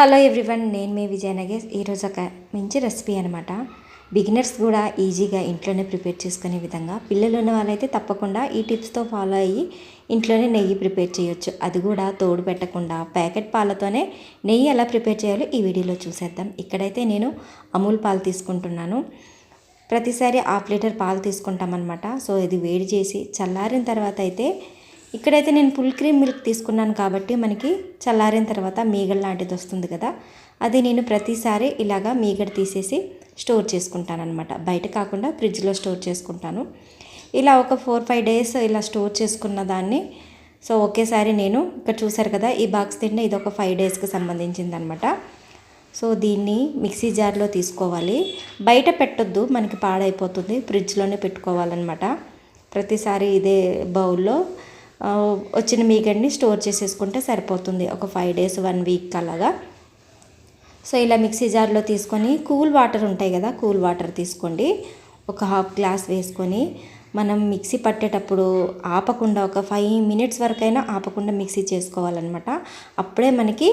Hello everyone నేను మీ విజయనగర్ ఈరోజు ఒక మంచి రెసిపీ అనమాట బిగినర్స్ కూడా ఈజీగా ఇంట్లోనే ప్రిపేర్ చేసుకునే విధంగా పిల్లలు ఉన్న వాళ్ళైతే తప్పకుండా ఈ టిప్స్తో ఫాలో అయ్యి ఇంట్లోనే నెయ్యి ప్రిపేర్ చేయొచ్చు. అది కూడా తోడు పెట్టకుండా ప్యాకెట్ పాలతోనే నెయ్యి ఎలా ప్రిపేర్ చేయాలో ఈ వీడియోలో చూసేద్దాం. ఇక్కడైతే నేను అమూల్ పాలు తీసుకుంటున్నాను. ప్రతిసారి హాఫ్ లీటర్ పాలు తీసుకుంటామన్నమాట. సో ఇది వేడి చేసి చల్లారిన తర్వాత అయితే ఇక్కడైతే నేను ఫుల్ క్రీమ్ మిల్క్ తీసుకున్నాను కాబట్టి మనకి చల్లారిన తర్వాత మీగడ లాంటిది వస్తుంది కదా అది నేను ప్రతిసారి ఇలాగా మీగడ తీసేసి స్టోర్ చేసుకుంటాను అనమాట బయట కాకుండా ఫ్రిడ్జ్లో స్టోర్ చేసుకుంటాను. ఇలా ఒక ఫోర్ ఫైవ్ డేస్ ఇలా స్టోర్ చేసుకున్న దాన్ని సో ఒకేసారి నేను ఇక్కడ చూసారు కదా ఈ బాక్స్ తింటే ఇది ఒక ఫైవ్ డేస్కి సంబంధించింది అనమాట సో దీన్ని మిక్సీ జార్లో తీసుకోవాలి. బయట పెట్టొద్దు మనకి పాడైపోతుంది ఫ్రిడ్జ్లోనే పెట్టుకోవాలన్నమాట. ప్రతిసారి ఇదే బౌల్లో వచ్చిన మీగడ్ని స్టోర్ చేసేసుకుంటే సరిపోతుంది. ఒక ఫైవ్ డేస్ వన్ వీక్ అలాగా. సో ఇలా మిక్సీ జార్లో తీసుకొని కూల్ వాటర్ ఉంటాయి కదా కూల్ వాటర్ తీసుకోండి. ఒక హాఫ్ గ్లాస్ వేసుకొని మనం మిక్సీ పట్టేటప్పుడు ఆపకుండా ఒక ఫైవ్ మినిట్స్ వరకైనా ఆపకుండా మిక్సీ చేసుకోవాలన్నమాట. అప్పుడే మనకి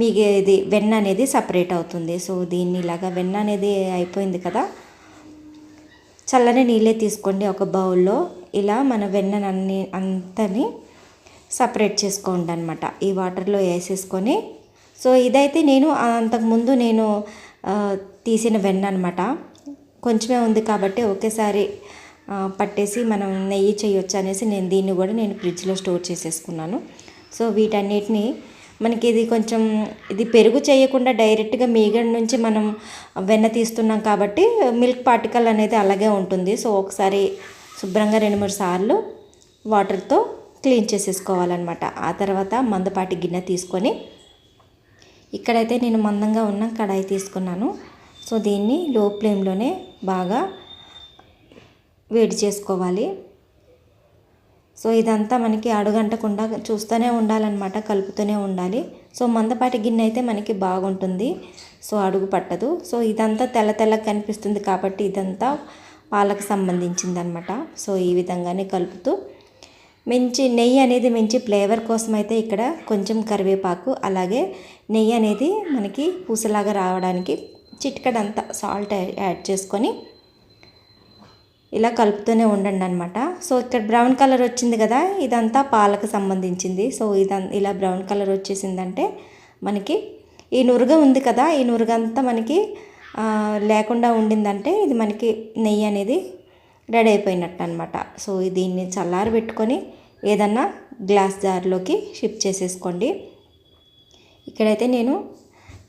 మీకు ఇది వెన్న అనేది సపరేట్ అవుతుంది. సో దీన్ని ఇలాగా వెన్న అనేది అయిపోయింది కదా. చల్లని నీళ్ళే తీసుకోండి ఒక బౌల్లో. ఇలా మన వెన్ననన్ని అంతని సపరేట్ చేసుకోండి అనమాట ఈ వాటర్లో వేసేసుకొని. సో ఇదైతే నేను అంతకుముందు నేను తీసిన వెన్న అనమాట కొంచెమే ఉంది కాబట్టి ఒకేసారి పట్టేసి మనం నెయ్యి చేయొచ్చు అనేసి నేను దీన్ని కూడా నేను ఫ్రిడ్జ్లో స్టోర్ చేసేసుకున్నాను. సో వీటన్నిటిని మనకి ఇది కొంచెం ఇది పెరుగు చేయకుండా డైరెక్ట్గా మీగడ నుంచి మనం వెన్న తీస్తున్నాం కాబట్టి మిల్క్ పార్టికల్ అనేది అలాగే ఉంటుంది. సో ఒకసారి శుభ్రంగా రెండు మూడు సార్లు వాటర్తో క్లీన్ చేసేసుకోవాలన్నమాట. ఆ తర్వాత మందపాటి గిన్నె తీసుకొని ఇక్కడైతే నేను మందంగా ఉన్న కడాయి తీసుకున్నాను. సో దీన్ని లో ఫ్లేమ్లోనే బాగా వేడి చేసుకోవాలి. సో ఇదంతా మనకి అడుగంటకుండా చూస్తూనే ఉండాలన్నమాట కలుపుతూనే ఉండాలి. సో మందపాటి గిన్నె అయితే మనకి బాగుంటుంది. సో అడుగు పట్టదు. సో ఇదంతా తెల్ల తెల్లగా కనిపిస్తుంది కాబట్టి ఇదంతా పాలకు సంబంధించింది అనమాట సో ఈ విధంగానే కలుపుతూ మంచి నెయ్యి అనేది మంచి ఫ్లేవర్ కోసం అయితే ఇక్కడ కొంచెం కరివేపాకు అలాగే నెయ్యి అనేది మనకి పూసలాగా రావడానికి చిటికడంతా సాల్ట్ యాడ్ చేసుకొని ఇలా కలుపుతూనే ఉండండి అనమాట సో ఇక్కడ బ్రౌన్ కలర్ వచ్చింది కదా ఇదంతా పాలకు సంబంధించింది. సో ఇదం ఇలా బ్రౌన్ కలర్ వచ్చేసిందంటే మనకి ఈ నురుగ ఉంది కదా ఈ నురుగంతా మనకి లేకుండా ఉండిందంటే ఇది మనకి నెయ్యి అనేది రెడీ అయిపోయినట్టు అనమాట సో దీన్ని చల్లారి పెట్టుకొని ఏదన్నా గ్లాస్ జార్లోకి షిఫ్ట్ చేసేసుకోండి. ఇక్కడైతే నేను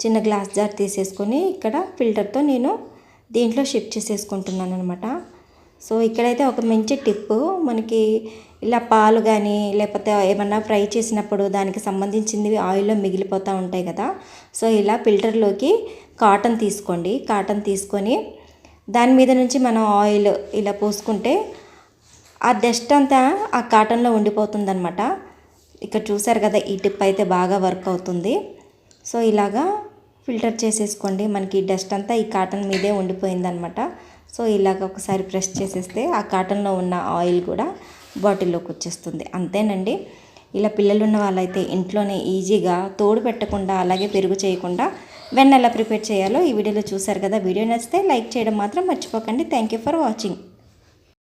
చిన్న గ్లాస్ జార్ తీసేసుకొని ఇక్కడ ఫిల్టర్తో నేను దీంట్లో షిఫ్ట్ చేసేసుకుంటున్నాను అనమాట సో ఇక్కడైతే ఒక మంచి టిప్ మనకి ఇలా పాలు కానీ లేకపోతే ఏమన్నా ఫ్రై చేసినప్పుడు దానికి సంబంధించినవి ఆయిల్లో మిగిలిపోతూ ఉంటాయి కదా. సో ఇలా ఫిల్టర్లోకి కాటన్ తీసుకోండి. కాటన్ తీసుకొని దాని మీద నుంచి మనం ఆయిల్ ఇలా పోసుకుంటే ఆ డస్ట్ అంతా ఆ కాటన్లో ఉండిపోతుందన్నమాట. ఇక్కడ చూసారు కదా ఈ టిప్ అయితే బాగా వర్క్ అవుతుంది. సో ఇలాగా ఫిల్టర్ చేసేసుకోండి. మనకి డస్ట్ అంతా ఈ కాటన్ మీదే ఉండిపోయిందనమాట సో ఇలాగ ఒకసారి ప్రెస్ చేసేస్తే ఆ కాటన్లో ఉన్న ఆయిల్ కూడా బాటిల్లోకి వచ్చేస్తుంది. అంతేనండి. ఇలా పిల్లలు ఉన్న వాళ్ళైతే ఇంట్లోనే ఈజీగా తోడు పెట్టకుండా అలాగే పెరుగు చేయకుండా వెన్న ఎలా ప్రిపేర్ చేయాలో ఈ వీడియోలో చూసారు కదా. వీడియో నచ్చితే లైక్ చేయడం మాత్రం మర్చిపోకండి. Thank you for watching